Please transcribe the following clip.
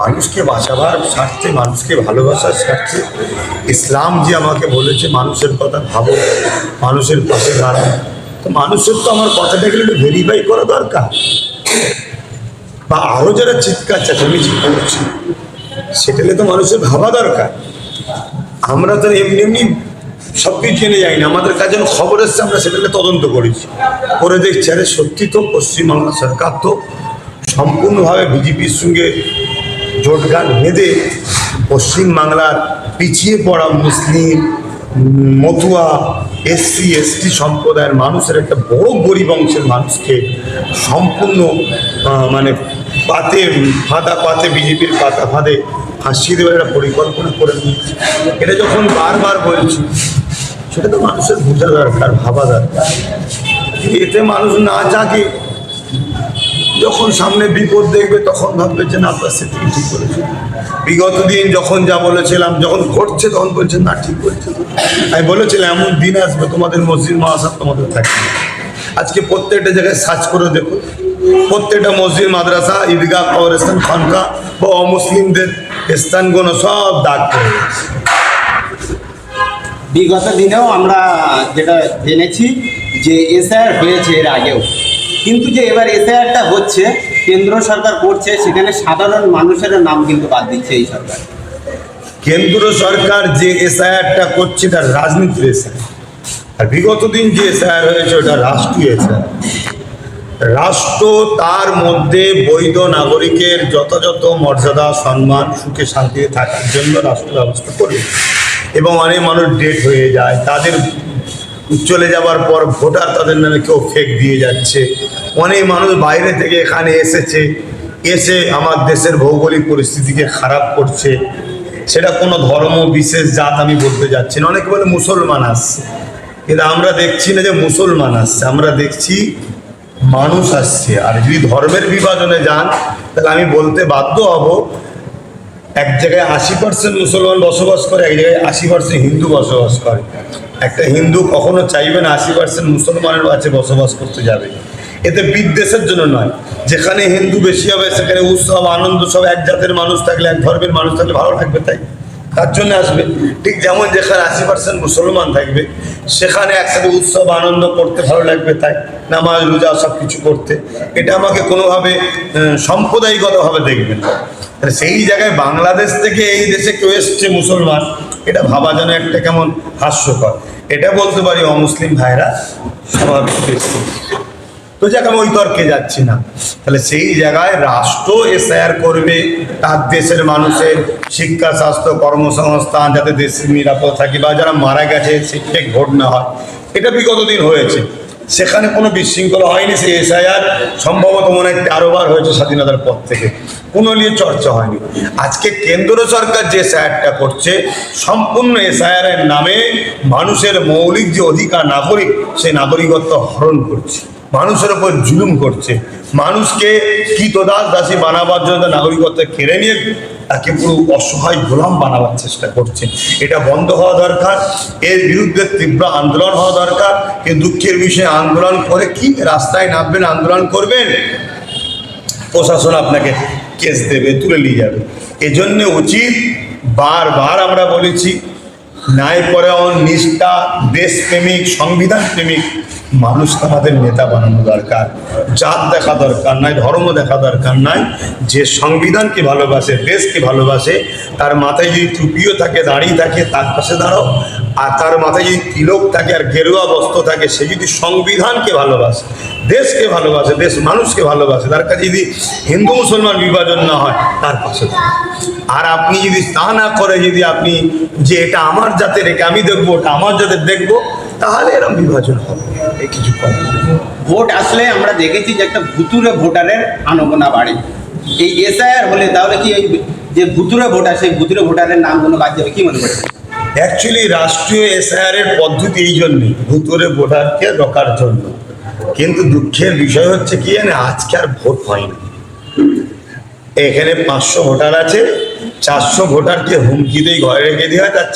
মানুষকে বাঁচাবার, স্বার্থে মানুষকে ভালোবাসার স্বার্থে ইসলাম যে আমাকে বলেছে মানুষের কথা ভাবো, মানুষের পাশে দাঁড়াও। তো মানুষের তো আমার কথাটাকে একটু ভেরিফাই করা দরকার। বা আরও যারা চিৎকার চেঁচামেচি করছে সেটালে তো মানুষের ভাবা দরকার। আমরা তো এমনি এমনি সব কিছু জেনে যাই না, আমাদের কাছে খবর এসছে, আমরা সেটাকে তদন্ত করেছি। করে দেখছি, আরে সত্যি তো পশ্চিমবাংলা সরকার তো সম্পূর্ণভাবে বিজেপির সঙ্গে জোটগান বেঁধে পশ্চিমবাংলার পিছিয়ে পড়া মুসলিম, মতুয়া, এসসি, এসটি সম্প্রদায়ের মানুষের একটা বড় গরিব অংশের মানুষকে সম্পূর্ণ মানে পাতে, ফাঁদা পাতে, বিজেপির পাতা ফাঁদে ফাঁসিয়ে দেওয়ার একটা পরিকল্পনা করে নিয়েছে। এটা যখন বারবার বলছি, সেটা তো মানুষের বোঝা দরকার, ভাবা দরকার। এতে মানুষ না জাগে যখন সামনে বিপদ দেখবে, তখন ভাববে যে, না আপনার সেদিকে ঠিক করেছে বিগত দিন যখন যা বলেছিলাম, যখন ঘটছে, তখন বলছে, না, ঠিক করেছে আমি বলেছিলাম, এমন দিন আসবে, তোমাদের মসজিদ মহাসাব তোমাদের থাকবে। আজকে প্রত্যেকটা জায়গায় সার্চ করে দেখো। প্রত্যেকটা মসজিদ, মাদ্রাসা, ঈদগাহ, কবরস্থান, খানকা, বা অমুসলিমদের স্থানগুলো সব দাগ করে বিগত দিনেও আমরা যেটা জেনেছি যে এসআইআর হয়েছে এর আগেও। কিন্তু যে এবার এসআইআরটা হচ্ছে, কেন্দ্র সরকার করছে, সেখানে সাধারণ মানুষের নাম কিন্তু বাদ দিচ্ছে এই সরকার। কেন্দ্র সরকার যে এসআইআরটা করছে, এটা রাজনীতির এসআইআর আর বিগত দিন যে এসআইআর হয়েছে, ওটা রাষ্ট্রীয় এসআইআর রাষ্ট্র তার মধ্যে বৈধ নাগরিকের যথাযথ মর্যাদা, সম্মান, সুখে শান্তিতে থাকার জন্য রাষ্ট্র ব্যবস্থা করবে। এবং অনেক মানুষ ডেট হয়ে যায়, তাদের চলে যাওয়ার পর ভোটার তাদের নামে কেউ ফেক দিয়ে যাচ্ছে। অনেক মানুষ বাইরে থেকে এখানে এসেছে, এসে আমার দেশের ভৌগোলিক পরিস্থিতিকে খারাপ করছে। সেটা কোনো ধর্ম, বিশেষ জাত আমি বলতে যাচ্ছি না। অনেকে বলে মুসলমান আসছে। কিন্তু আমরা দেখছি না যে মুসলমান আসছে। আমরা দেখছি মানুষ আসছে। আর যদি ধর্মের বিভাজনে যান, তাহলে আমি বলতে বাধ্য হব, এক জায়গায় আশি পার্সেন্ট মুসলমান বসবাস করে, এক জায়গায় আশি পার্সেন্ট হিন্দু বসবাস করে। একটা হিন্দু কখনো চাইবে না আশি পার্সেন্ট মুসলমানের কাছে বসবাস করতে যাবে। এতে বিদ্বেষের জন্য নয়। যেখানে হিন্দু বেশি হবে সেখানে উৎসব আনন্দ সব এক জাতের মানুষ থাকলে এক ধর্মের মানুষ থাকলে ভালো লাগবে তাই? তার জন্য আসবে। ঠিক যেমন যেখানে আশি পার্সেন্ট মুসলমান থাকবে সেখানে একসাথে উৎসব আনন্দ করতে ভালো লাগবে তাই? নামাজ রোজা সব কিছু করতে। এটা আমাকে কোনোভাবে আহ, সাম্প্রদায়িকতাভাবে দেখবেন না। সেই জায়গায় বাংলাদেশ থেকে এই দেশে কেউ এসছে মুসলমান এটা ভাবা যেন একটা কেমন হাস্যকর। এটা বলতে পারি অমুসলিম ভাইরা এসছে। তো যাক আমি ওই তর্কে যাচ্ছি না। তাহলে সেই জায়গায় রাষ্ট্র এসআইআর করবে, তার দেশের মানুষের শিক্ষা, স্বাস্থ্য, কর্মসংস্থান, যাতে দেশের নিরাপদ থাকে বা যারা মারা গেছে সে ঠিক ভোট না হয়। এটা বিগত দিন হয়েছে। সেখানে কোনো বিশৃঙ্খলা হয়নি, সেই এসআইআর সম্ভবত মনে হয় তেরো বার হয়েছে স্বাধীনতার পর থেকে। কোনো নিয়ে চর্চা হয়নি। আজকে কেন্দ্র সরকার যে এসআইআরটা করছে, সম্পূর্ণ এসআইআর এর নামে মানুষের মৌলিক যে অধিকার, নাগরিক, সেই নাগরিকত্ব হরণ করছে। মানুষের উপর জুলুম করছে। মানুষকে কীতদাস দাসী বানাবার জন্য নাগরিকত্ব কেড়ে নিয়ে তাকে পুরো অসহায় গোলাম বানাবার চেষ্টা করছে। এটা বন্ধ হওয়া দরকার, এর বিরুদ্ধে তীব্র আন্দোলন হওয়া দরকার। কিন্তু দুঃখের বিষয়ে আন্দোলন করে কি রাস্তায় নামবেন, আন্দোলন করবেন, প্রশাসন আপনাকে কেস দেবে, তুলে নিয়ে যাবে। এজন্য উচিত বারবার আমরা বলেছি ন্যায় পরায়ণ নিষ্ঠা, দেশপ্রেমিক সংবিধান প্রেমিক মানুষকে আমাদের নেতা বানানো দরকার, জাত দেখা দরকার নাই, ধর্ম দেখা দরকার নাই, যে সংবিধানকে ভালোবাসে, দেশকে ভালোবাসে, তার মাথায় যদি টুপিও থাকে দাঁড়িয়ে থাকে, তার পাশে দাঁড়াও আর তার মাথায় যদি তিলক থাকে আর গেরুয়া বস্ত্র থাকে, সে যদি সংবিধানকে ভালোবাসে, দেশকে ভালোবাসে, দেশ মানুষকে ভালোবাসে, তার কাছে যদি হিন্দু মুসলমান বিভাজন না হয়, তার পাশে। আর আপনি যদি তা না করে যদি আপনি যে এটা আমার জাতের একে আমি দেখব, ওটা আমার জাতের দেখব তাহলে এরকম বিভাজন হবে। এই কিছু ভোট আসলে আমরা দেখেছি যে একটা ভুতুরে ভোটারের আনগোনা বাড়ে। এই এসআইআর হলে তাহলে কি এই যে ভুতুরে ভোটার সেই ভুতুরে ভোটারের নামগুলো বাদ যাবে কি মনে করছেন? অ্যাকচুয়ালি রাষ্ট্রীয় এসআইআর এর পদ্ধতি এই জন্যই ভূতরে ভোটারকে রোকার জন্য। কিন্তু দুঃখের বিষয় হচ্ছে কি জানে আজকে আর ভোট হয়নি এখানে পাঁচশো ভোটার আছে চারশো ভোটারকে হুমকি দিয়ে ঘরে রেখে দেওয়া হয় তার